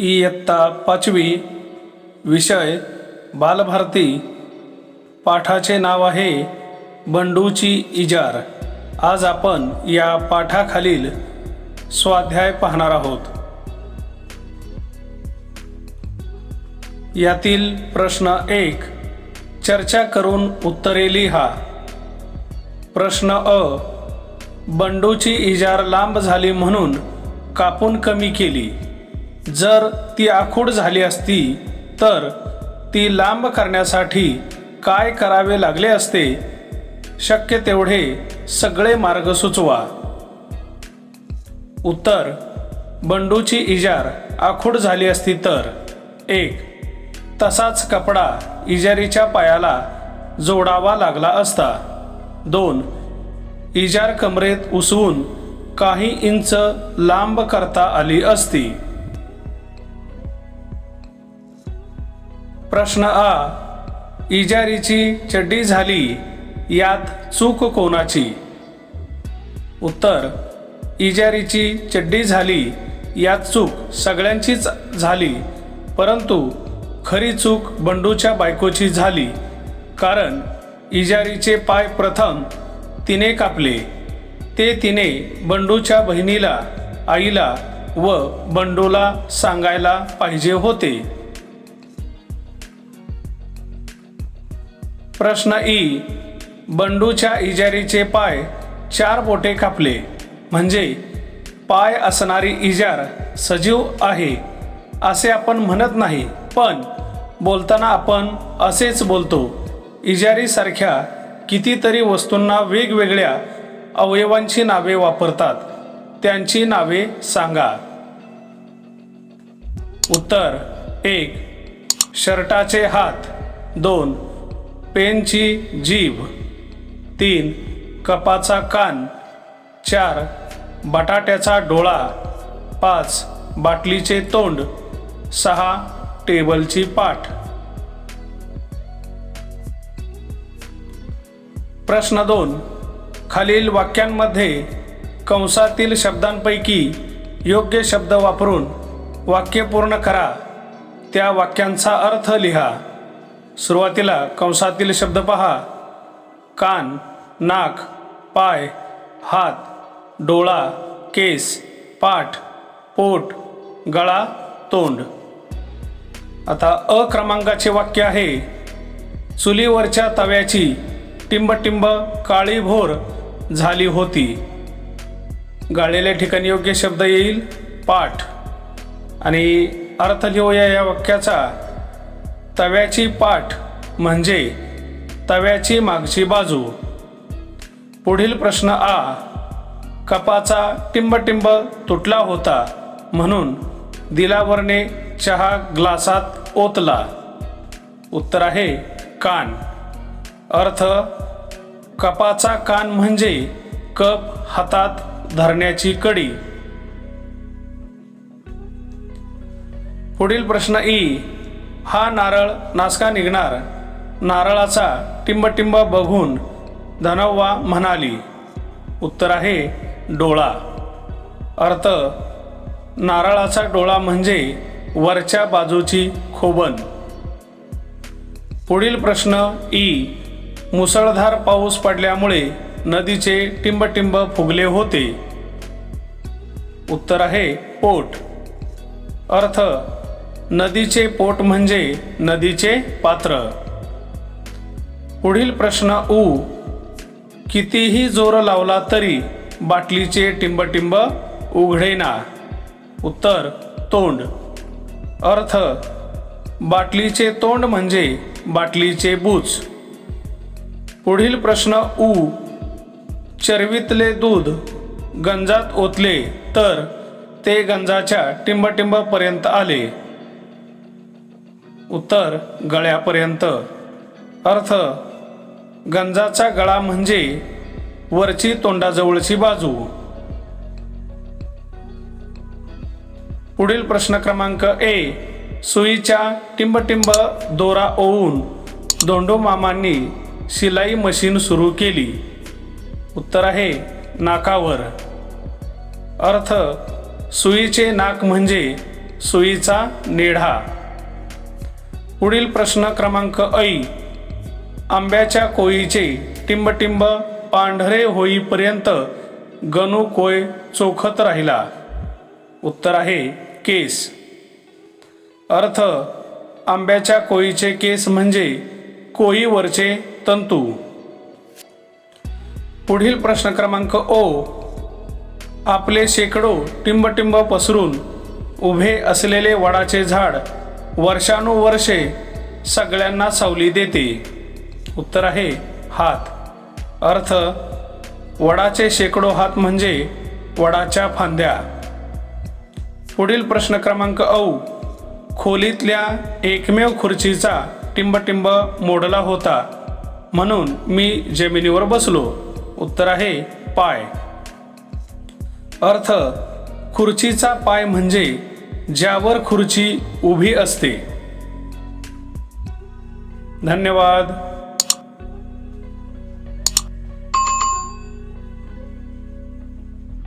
इयत्ता पाचवी विषय बालभारती पाठाचे नाव आहे बंडूची इजार आज आपण या पाठाखालील स्वाध्याय पाहणार आहोत. यातील प्रश्न एक चर्चा करून उत्तरे लिहा. प्रश्न अ बंडूची इजार लांब झाली म्हणून कापून कमी केली. जर ती आखूड झाली असती तर ती लांब करण्यासाठी काय करावे लागले असते? शक्य तेवढे सगळे मार्ग सुचवा. उत्तर बंडूची इजार आखूड झाली असती तर. एक तसाच कपडा इजारीच्या पायाला जोडावा लागला असता. दोन इजार कमरेत उसवून काही इंच लांब करता आली असती. प्रश्न आ इजारीची चड्डी झाली यात चूक कोणाची? उत्तर इजारीची चड्डी झाली यात चूक सगळ्यांचीच झाली परंतु खरी चूक बंडूच्या बायकोची झाली कारण इजारीचे पाय प्रथम तिने कापले. ते तिने बंडूच्या बहिणीला आईला व बंडूला सांगायला पाहिजे होते. प्रश्न ई. बंडूच्या इजारीचे पाय चार बोटे कापले. म्हणजे पाय असणारी इजार सजीव आहे असे आपण म्हणत नाही. पण बोलताना आपण असेच बोलतो. इजारीसारख्या कितीतरी वस्तूंना वेगवेगळ्या अवयवांची नावे वापरतात. त्यांची नावे सांगा. उत्तर एक. शर्टाचे हात. दोन. पेनची जीभ. तीन. कपाचा कान. चार. बटाट्याचा डोळा. पाच. बाटलीचे तोंड. सहा. टेबलची पाठ. प्रश्न दोन. खालील वाक्यांमध्ये कंसातील शब्दांपैकी योग्य शब्द वापरून वाक्य पूर्ण करा. त्या वाक्यांचा अर्थ लिहा. सुरुवातीला कंसातील शब्द पहा. कान नाक पाय हात डोळा केस पाठ पोट गळा तोंड. आता अ क्रमांकाचे वाक्य आहे. चुलीवरच्या तव्याची टिंबटिंब काळीभोर झाली होती. गाळलेल्या ठिकाणी योग्य शब्द येईल पाठ. आणि अर्थ लिहूया या वाक्याचा. तव्याची पाठ म्हणजे तव्याची मागची बाजू. पुढील प्रश्न आ. कपाचा टिंबटिंब तुटला होता म्हणून दिलावरने चहा ग्लासात ओतला. उत्तर आहे कान. अर्थ कपाचा कान म्हणजे कप हातात धरण्याची कडी. पुढील प्रश्न ई. हा नारळ नासका निघणार. नारळाचा टिंबटिंब बघून धनव्वा म्हणाली. उत्तर आहे डोळा. अर्थ नारळाचा डोळा म्हणजे वरच्या बाजूची खोबन. पुढील प्रश्न ई. मुसळधार पाऊस पडल्यामुळे नदीचे टिंबटिंब फुगले होते. उत्तर आहे पोट. अर्थ नदीचे पोट म्हणजे नदीचे पात्र. पुढील प्रश्न ऊ कितीही जोर लावला तरी बाटलीचे टिंबटिंब उघडेना. उत्तर तोंड. अर्थ बाटलीचे तोंड म्हणजे बाटलीचे बूच पुढील प्रश्न ऊ चरवीतले दूध गंजात ओतले तर ते गंजाच्या टिंबटिंबपर्यंत आले. उत्तर गळ्यापर्यंत. अर्थ गंजाचा गळा म्हणजे वरची तोंडाजवळची बाजू. पुढील प्रश्न क्रमांक ए. सुईच्या टिंबटिंब दोरा ओवून दोंडो मामांनी शिलाई मशीन सुरू केली. उत्तर आहे नाकावर. अर्थ सुईचे नाक म्हणजे सुईचा नेढा. पुढील प्रश्न क्रमांक ऐ. आंब्याच्या कोयीचे टिंबटिंब पांढरे होईपर्यंत गणू कोय चोखत राहिला. उत्तर आहे केस. अर्थ आंब्याच्या कोयीचे केस म्हणजे कोयीवरचे तंतू. पुढील प्रश्न क्रमांक ओ. आपले शेकडो टिंबटिंब पसरून उभे असलेले वडाचे झाड वर्षानुवर्षे सगळ्यांना सावली देते. उत्तर आहे हात. अर्थ वडाचे शेकडो हात म्हणजे वडाच्या फांद्या. पुढील प्रश्न क्रमांक औ. खोलीतल्या एकमेव खुर्चीचा टिंबटिंब मोडला होता. म्हणून मी जमिनीवर बसलो. उत्तर आहे पाय. अर्थ खुर्चीचा पाय म्हणजे ज्यावर खुर्ची उभी असते. धन्यवाद.